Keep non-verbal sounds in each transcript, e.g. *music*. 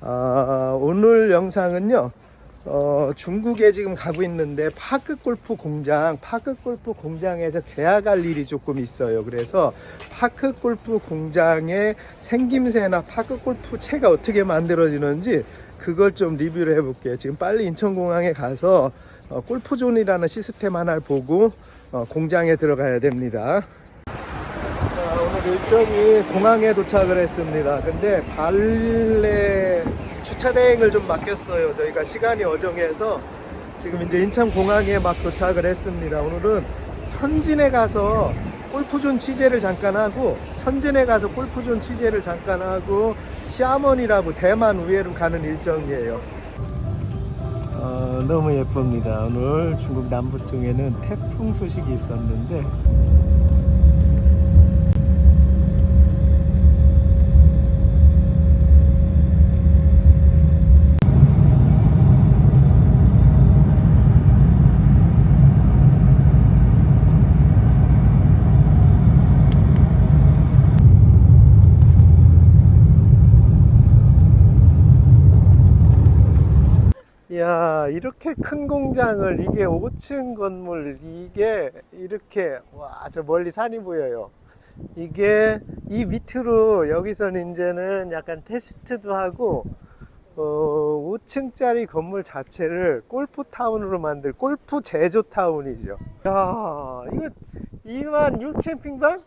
아, 오늘 영상은요. 어, 중국에 지금 가고 있는데 파크 골프 공장, 파크 골프 공장에서 계약할 일이 조금 있어요. 그래서 파크 골프 공장의 생김새나 파크 골프 채가 어떻게 만들어지는지 그걸 좀 리뷰를 해볼게요. 지금 빨리 인천공항에 가서 어, 골프존이라는 시스템 하나를 보고 어, 공장에 들어가야 됩니다. 자, 오늘 일정이 공항에 도착을 했습니다. 근데 발레 주차 대행을 좀 맡겼어요. 저희가 시간이 어정해서 지금 이제 인천 공항에 막 도착을 했습니다. 오늘은 천진에 가서 골프존 취재를 잠깐 하고 천진에 가서 골프존 취재를 잠깐 하고 시아먼이라고 대만 우회로 가는 일정이에요. 어, 너무 예쁩니다. 오늘 중국 남부 쪽에는 태풍 소식이 있었는데 야 이렇게 큰 공장을 이게 5층 건물 이게 이렇게 와 저 멀리 산이 보여요 이게 이 밑으로 여기서는 이제는 약간 테스트도 하고 어 5층짜리 건물 자체를 골프 타운으로 만들 골프 제조 타운이죠 야 이거 2만 6천 평방?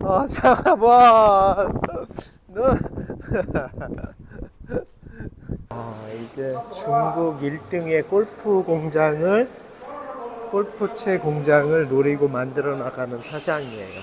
아 상하 와 *laughs* 너. 아, 이게 중국 1등의 골프 공장을 골프채 공장을 노리고 만들어 나가는 사장이에요.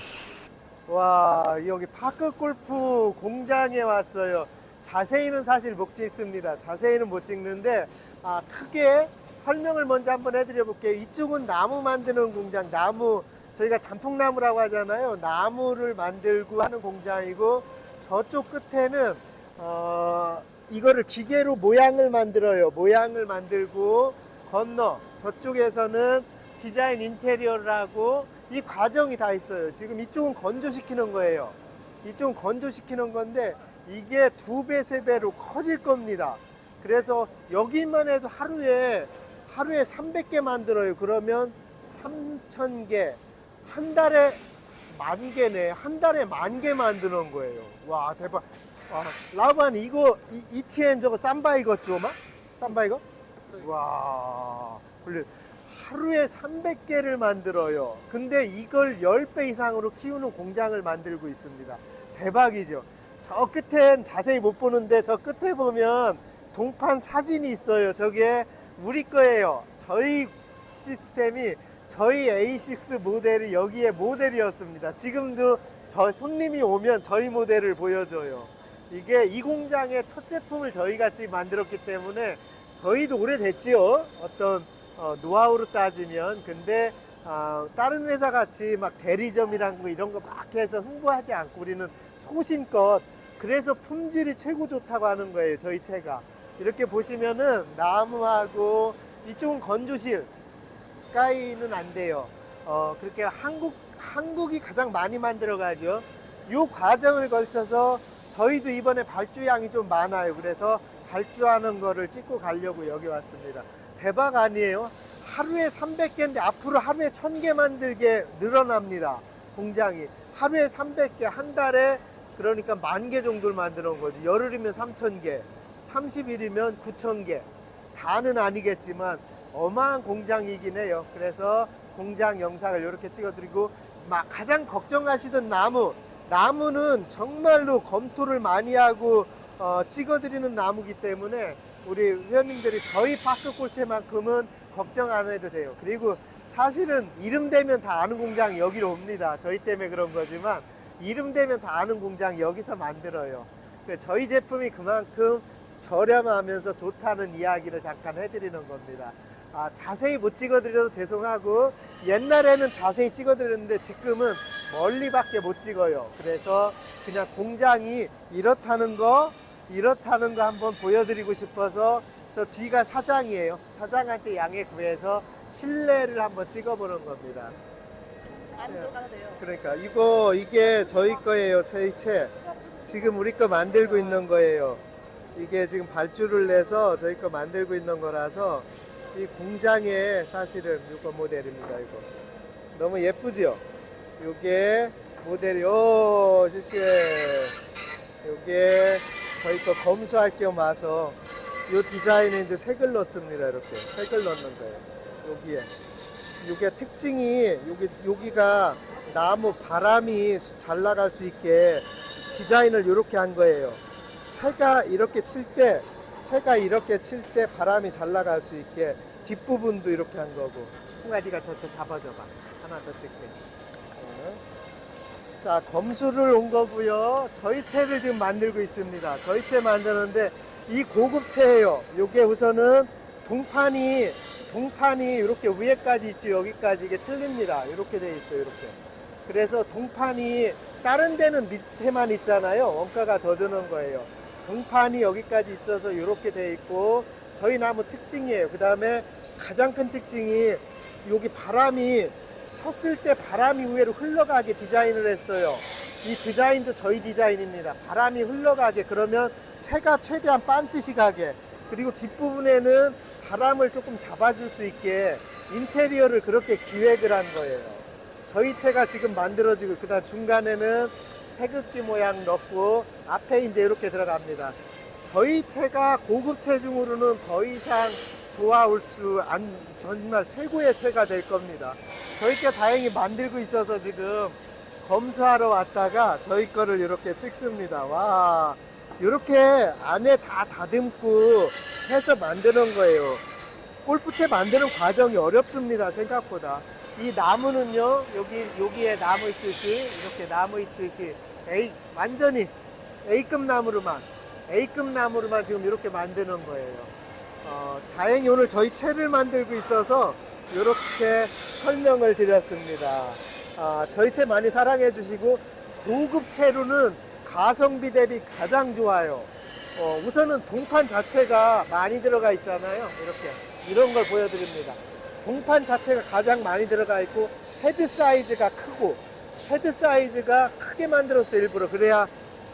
와, 여기 파크 골프 공장에 왔어요. 자세히는 사실 못 찍습니다. 자세히는 못 찍는데 아, 크게 설명을 먼저 한번 해드려 볼게요. 이쪽은 나무 만드는 공장, 나무 저희가 단풍나무라고 하잖아요. 나무를 만들고 하는 공장이고 저쪽 끝에는 어, 이거를 기계로 모양을 만들어요. 모양을 만들고 건너 저쪽에서는 디자인 인테리어를 하고 이 과정이 다 있어요. 지금 이쪽은 건조시키는 거예요. 이쪽은 건조시키는 건데 이게 두 배, 세 배로 커질 겁니다. 그래서 여기만 해도 하루에 하루에 300개 만들어요. 그러면 3,000개. 한 달에 만 개네. 한 달에 만 개 만드는 거예요. 와, 대박. 와, 라반 이거 이, ETN 저거 삼바 이거 쭈마? 삼바 이거? 와, 훌륭. 하루에 300개를 만들어요. 근데 이걸 10배 이상으로 키우는 공장을 만들고 있습니다. 대박이죠. 저 끝엔 자세히 못 보는데 저 끝에 보면 동판 사진이 있어요. 저게 우리 거예요. 저희 시스템이 저희 A6 모델이 여기에 모델이었습니다. 지금도 저 손님이 오면 저희 모델을 보여줘요. 이게 이 공장의 첫 제품을 저희 같이 만들었기 때문에 저희도 오래됐지요. 어떤 어, 노하우로 따지면 근데 아, 다른 회사 같이 막 대리점이란 거 이런 거 막 해서 홍보하지 않고 우리는 소신껏 그래서 품질이 최고 좋다고 하는 거예요. 저희 채가 이렇게 보시면은 나무하고 이쪽은 건조실 가까이는 안 돼요. 어, 그렇게 한국 한국이 가장 많이 만들어 가죠. 이 과정을 걸쳐서 저희도 이번에 발주량이 좀 많아요. 그래서 발주하는 거를 찍고 가려고 여기 왔습니다. 대박 아니에요? 하루에 300개인데 앞으로 하루에 1000개 만들게 늘어납니다. 공장이. 하루에 300개, 한 달에 그러니까 만 개 정도를 만드는 거죠. 열흘이면 3000개, 30일이면 9000개. 다는 아니겠지만 어마한 공장이긴 해요. 그래서 공장 영상을 이렇게 찍어드리고 막 가장 걱정하시던 나무 나무는 정말로 검토를 많이 하고 어, 찍어드리는 나무기 때문에 우리 회원님들이 저희 파크 골체만큼은 걱정 안 해도 돼요. 그리고 사실은 이름 되면 다 아는 공장이 여기로 옵니다. 저희 때문에 그런 거지만 이름 되면 다 아는 공장이 여기서 만들어요. 그 저희 제품이 그만큼 저렴하면서 좋다는 이야기를 잠깐 해드리는 겁니다. 아, 자세히 못 찍어드려도 죄송하고 옛날에는 자세히 찍어드렸는데 지금은 멀리밖에 못 찍어요. 그래서 그냥 공장이 이렇다는 거 이렇다는 거 한번 보여드리고 싶어서 저 뒤가 사장이에요. 사장한테 양해 구해서 실내를 한번 찍어보는 겁니다. 안 들어가도 돼요. 그러니까 이거 이게 저희 거예요. 저희 채. 지금 우리 거 만들고 있는 거예요. 이게 지금 발주를 내서 저희 거 만들고 있는 거라서 이 공장에 사실은 이거 모델입니다. 이거 너무 예쁘지요? 요게 모델이 오 시시해. 요게 저희 거 검수할 겸 와서 요 디자인에 이제 색을 넣습니다. 이렇게 색을 넣는 거예요. 여기에. 요게 특징이 여기 여기가 나무 바람이 잘 나갈 수 있게 디자인을 이렇게 한 거예요. 채가 이렇게 칠 때, 채가 이렇게 칠 때 바람이 잘 나갈 수 있게 뒷부분도 이렇게 한 거고. 홍아지가 저쪽 잡아줘봐. 하나 더 찍게. 어. 자, 검수를 온 거고요. 저희 채를 지금 만들고 있습니다. 저희 채 만드는데 이 고급 채예요. 요게 우선은 동판이 동판이 이렇게 위에까지 있죠. 여기까지 이게 틀립니다. 이렇게 돼 있어요. 이렇게. 그래서 동판이 다른 데는 밑에만 있잖아요. 원가가 더 드는 거예요. 동판이 여기까지 있어서 이렇게 돼 있고 저희 나무 특징이에요. 그 다음에 가장 큰 특징이 여기 바람이 섰을 때 바람이 위로 흘러가게 디자인을 했어요. 이 디자인도 저희 디자인입니다. 바람이 흘러가게 그러면 채가 최대한 반듯이 가게 그리고 뒷부분에는 바람을 조금 잡아줄 수 있게 인테리어를 그렇게 기획을 한 거예요. 저희 채가 지금 만들어지고 그다음 중간에는 태극기 모양 넣고 앞에 이제 이렇게 들어갑니다. 저희 채가 고급 채 중으로는 더 이상 좋아올 수 안 정말 최고의 채가 될 겁니다. 저희 게 다행히 만들고 있어서 지금 검수하러 왔다가 저희 거를 이렇게 찍습니다. 와 이렇게 안에 다 다듬고 해서 만드는 거예요. 골프채 만드는 과정이 어렵습니다. 생각보다. 이 나무는요, 여기, 여기에 나무 있듯이, 이렇게 나무 있듯이, A, 완전히 A급 나무로만, A급 나무로만 지금 이렇게 만드는 거예요. 어, 다행히 오늘 저희 채를 만들고 있어서 이렇게 설명을 드렸습니다. 아, 저희 채 많이 사랑해 주시고, 고급 채로는 가성비 대비 가장 좋아요. 어, 우선은 동판 자체가 많이 들어가 있잖아요. 이렇게. 이런 걸 보여드립니다. 동판 자체가 가장 많이 들어가 있고, 헤드 사이즈가 크고, 헤드 사이즈가 크게 만들었어, 일부러. 그래야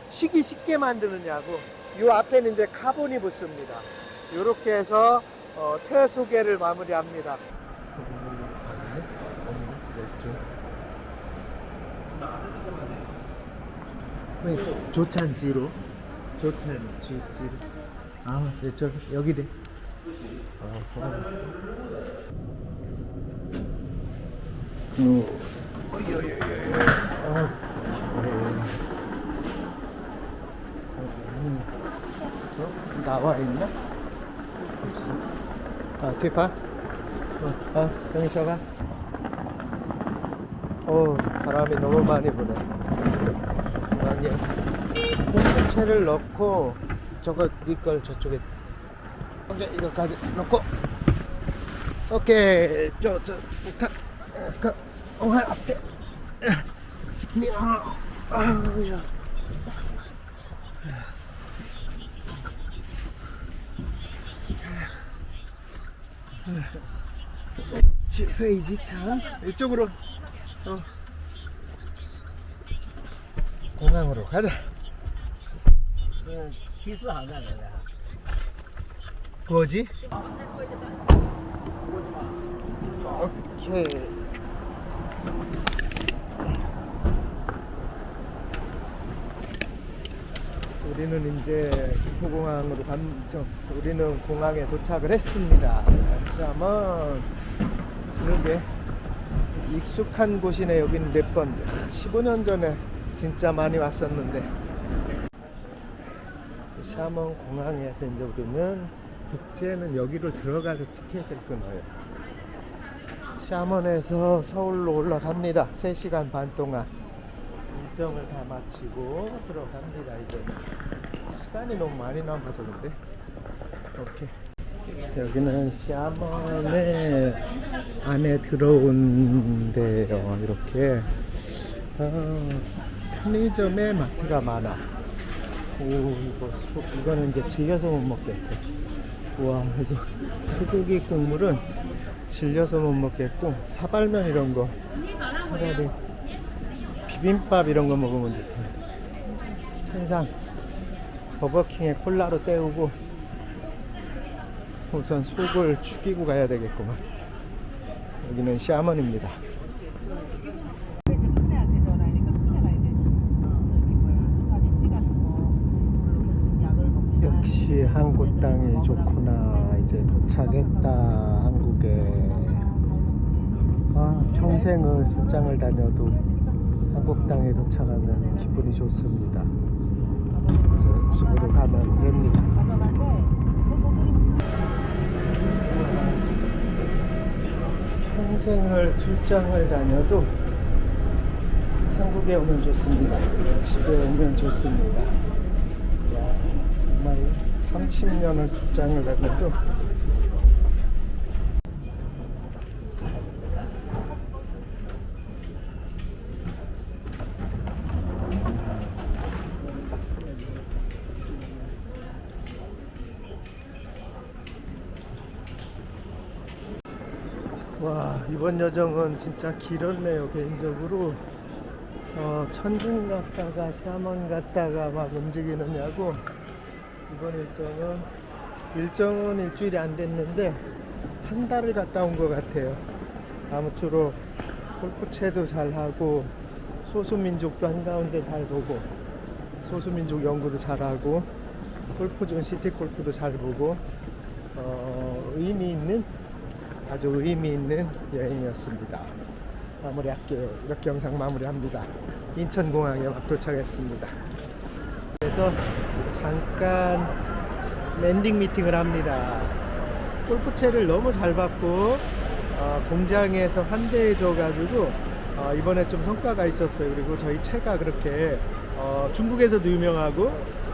쉬기 쉽게 만드느냐고. 이 앞에는 이제 카본이 붙습니다. 이렇게 해서 어, 채 소개를 마무리합니다. 네, 조찬지로 조찬 지로 아, 네, 저 여기래. 아. 어, 어? 나와 있나? 아, 뒤에 봐. 어, 아, 여기서 봐. 어, 바람이 너무 많이 부네. 아니야. 콩쿠채를 넣고 저거 니걸 저쪽에 먼저 이거까지 넣고 오케이 저저 가, 가, 오늘 앞에. 야, 아야 회의지창 이쪽으로 어. 공항으로 가자. 기수 하나 가자. 뭐지? 오케이. 우리는 이제 김포공항으로 간, 저, 우리는 공항에 도착을 했습니다. 다시 한번, 그러게, 익숙한 곳이네, 여기는 몇 번. 15년 전에 진짜 많이 왔었는데. 샤먼 공항에서 이제 우리는 국제는 여기로 들어가서 티켓을 끊어요. 샤먼에서 서울로 올라갑니다. 3시간 반 동안 일정을 다 마치고 들어갑니다. 이제 시간이 너무 많이 남아서 근데 오케이. 여기는 샤먼의 안에 들어온 데요. 이렇게 어, 편의점에 마트가 많아. 오 이거 소, 이거는 이제 질려서 못 먹겠어 우와 이거 소고기 국물은 질려서 못 먹겠고 사발면 이런 거 차라리 비빔밥 이런 거 먹으면 좋다 천상 버거킹에 콜라로 때우고 우선 속을 죽이고 가야 되겠구만. 여기는 샤먼입니다. 역시 한국 땅이 좋구나. 이제 도착했다 한국 에. 아, 평생을 출장을 다녀도 한국 땅에 도착하면 기분이 좋습니다. 이제 집으로 가면 됩니다. 평생을 출장을 다녀도 한국에 오면 좋습니다. 집에 오면 좋습니다. 야, 정말 30년을 출장을 다녀도 와 이번 여정은 진짜 길었네요 개인적으로. 어, 천진 갔다가 샤먼 갔다가 막 움직이느냐고. 이번 일정은 일정은 일주일이 안 됐는데 한 달을 갔다 온 것 같아요. 아무쪼록 골프채도 잘 하고 소수민족도 한가운데 잘 보고 소수민족 연구도 잘 하고 골프존 시티 골프도 잘 보고 어, 의미 있는 아주 의미 있는 여행이었습니다. 마무리할게요. 이렇게 영상 마무리합니다. 인천공항에 막 도착했습니다. 그래서 잠깐 랜딩 미팅을 합니다. 골프채를 너무 잘 받고 어, 공장에서 환대해 줘가지고 어, 이번에 좀 성과가 있었어요. 그리고 저희 채가 그렇게 어, 중국에서도 유명하고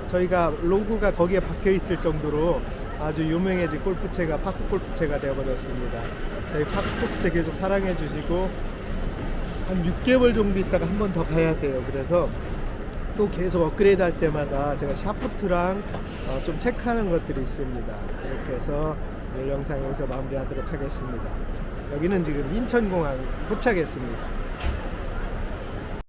저희가 로고가 거기에 박혀 있을 정도로 아주 유명해진 골프채가 파크 골프채가 되어버렸습니다. 저희 파크 골프채 계속 사랑해 주시고 한 6개월 정도 있다가 한 번 더 가야 돼요. 그래서 또 계속 업그레이드 할 때마다 제가 샤프트랑 어, 좀 체크하는 것들이 있습니다. 이렇게 해서 오늘 영상 여기서 마무리하도록 하겠습니다. 여기는 지금 인천공항 도착했습니다.